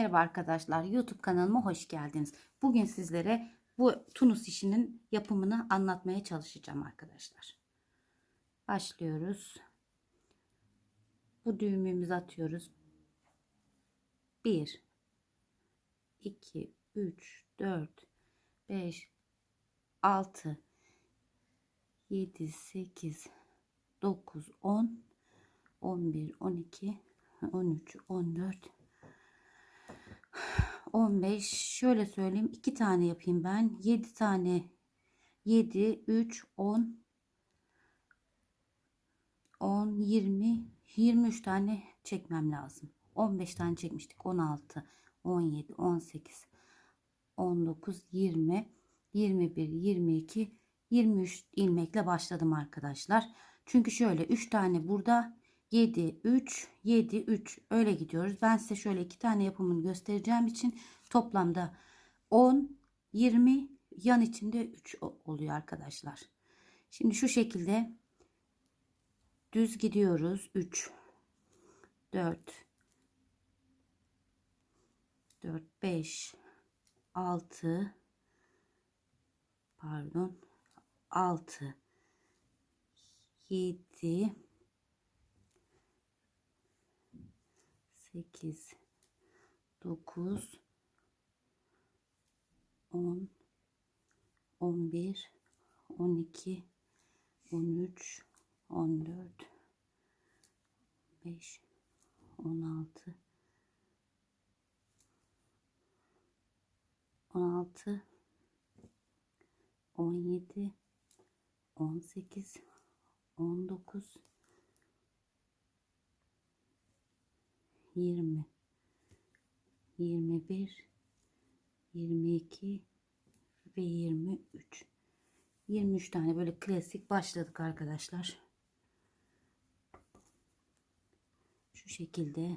Merhaba arkadaşlar, YouTube kanalıma hoş geldiniz. Bugün sizlere bu tunus işinin yapımını anlatmaya çalışacağım arkadaşlar. Başlıyoruz. Bu düğümümüzü atıyoruz. 1 2 3 4 5 6 7 8 9 10 11 12 13 14 15 şöyle söyleyeyim 2 tane yapayım ben. 7 tane. 7 3 10 10 20 23 tane çekmem lazım. 15 tane çekmiştik. 16 17 18 19 20 21 22 23 ilmekle başladım arkadaşlar. Çünkü şöyle 3 tane burada 7 3 7 3 öyle gidiyoruz. Ben size şöyle iki tane yapımını göstereceğim için toplamda 10 20 yan içinde 3 oluyor arkadaşlar. Şimdi şu şekilde düz gidiyoruz. 3 4 4 5 6 pardon 6 7 8 9 10 11 12 13 14 5 16 16 17 18 19 20 21 22 ve 23 23 tane böyle klasik başladık arkadaşlar. Şu şekilde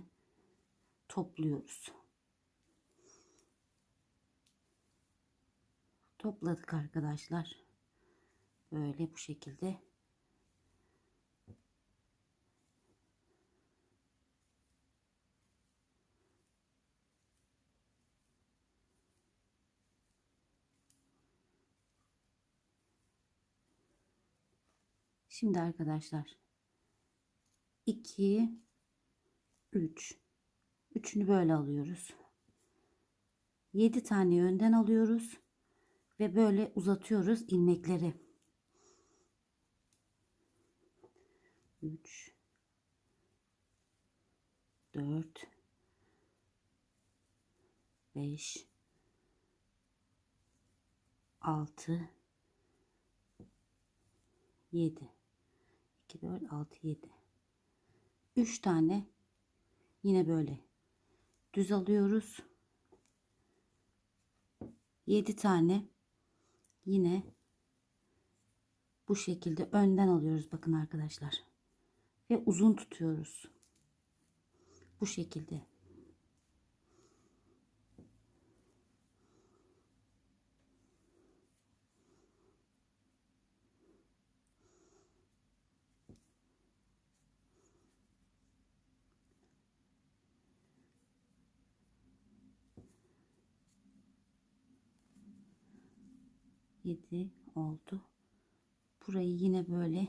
topluyoruz. Topladık arkadaşlar. Böyle bu şekilde Şimdi arkadaşlar 2 3 üçünü böyle alıyoruz. 7 tane önden alıyoruz ve böyle uzatıyoruz ilmekleri. 3 4 5 6 7 2 4 6 7 3 tane yine böyle. Düz alıyoruz. 7 tane yine bu şekilde önden alıyoruz bakın arkadaşlar. Ve uzun tutuyoruz. Bu şekilde yedi oldu. Burayı yine böyle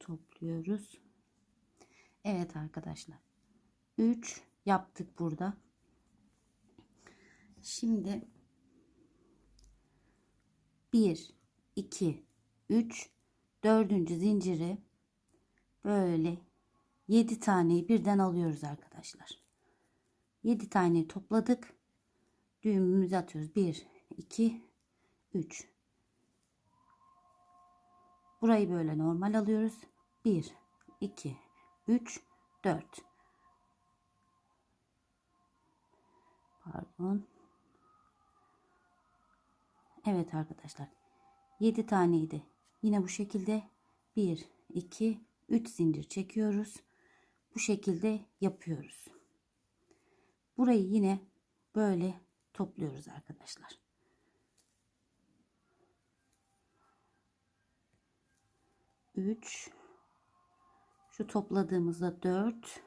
topluyoruz. Evet arkadaşlar. 3 yaptık burada. Şimdi 1 2 3 dördüncü zinciri böyle 7 taneyi birden alıyoruz arkadaşlar. 7 taneyi topladık. Düğümümüzü atıyoruz. 1 2 3 Burayı böyle normal alıyoruz. 1 2 3 4 Pardon. Evet arkadaşlar. 7 taneydi. Yine bu şekilde 1 2 3 zincir çekiyoruz. Bu şekilde yapıyoruz. Burayı yine böyle topluyoruz arkadaşlar. Üç. Şu topladığımızda dört.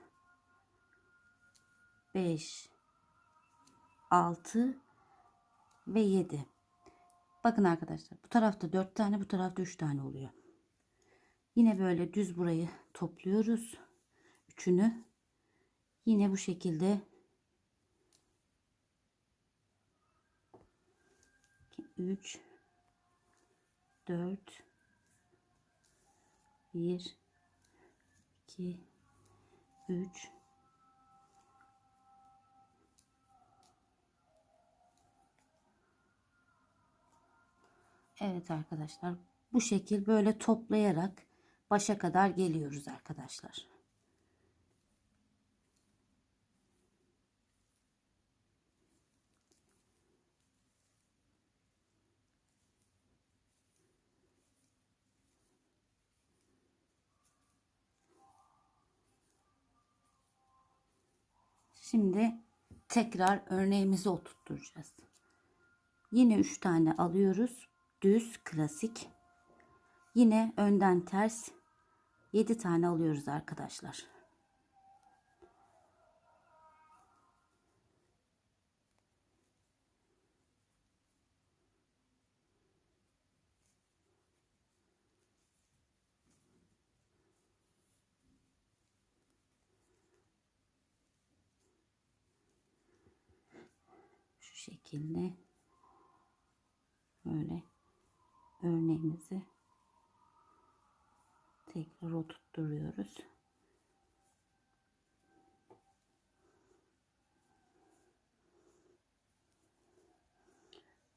5 6 ve 7 bakın arkadaşlar bu tarafta 4 tane bu tarafta 3 tane oluyor yine böyle düz burayı topluyoruz üçünü yine bu şekilde 3 4 1 2 3 Evet arkadaşlar bu şekil böyle toplayarak başa kadar geliyoruz arkadaşlar. Şimdi tekrar örneğimizi oturtacağız. Yine 3 tane alıyoruz. Düz, klasik. Yine önden ters 7 tane alıyoruz arkadaşlar. Şu şekilde böyle örneğimizi tekrar oturtturuyoruz.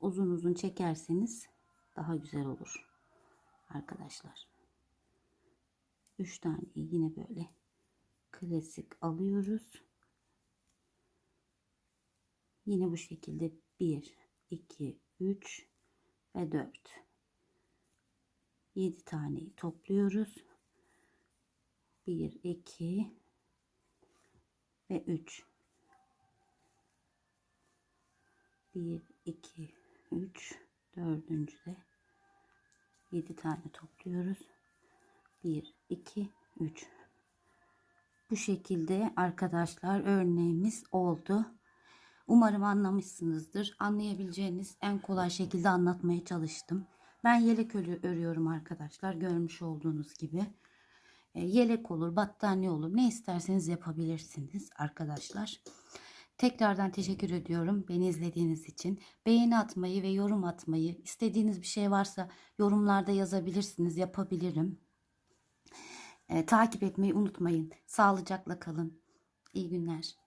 Uzun uzun çekerseniz daha güzel olur arkadaşlar. 3 tane yine böyle klasik alıyoruz. Yine bu şekilde 1 2 3 ve 4 7 taneyi topluyoruz. 1 2 ve 3 1 2 3 dördüncüde 7 tane topluyoruz. 1 2 3 bu şekilde arkadaşlar örneğimiz oldu. Umarım anlamışsınızdır. Anlayabileceğiniz en kolay şekilde anlatmaya çalıştım. Ben yelek örü- örüyorum arkadaşlar. Görmüş olduğunuz gibi. E, yelek olur, battaniye olur. Ne isterseniz yapabilirsiniz arkadaşlar. Tekrardan teşekkür ediyorum beni izlediğiniz için. Beğeni atmayı ve yorum atmayı, istediğiniz bir şey varsa yorumlarda yazabilirsiniz. Yapabilirim. E, takip etmeyi unutmayın. Sağlıcakla kalın. İyi günler.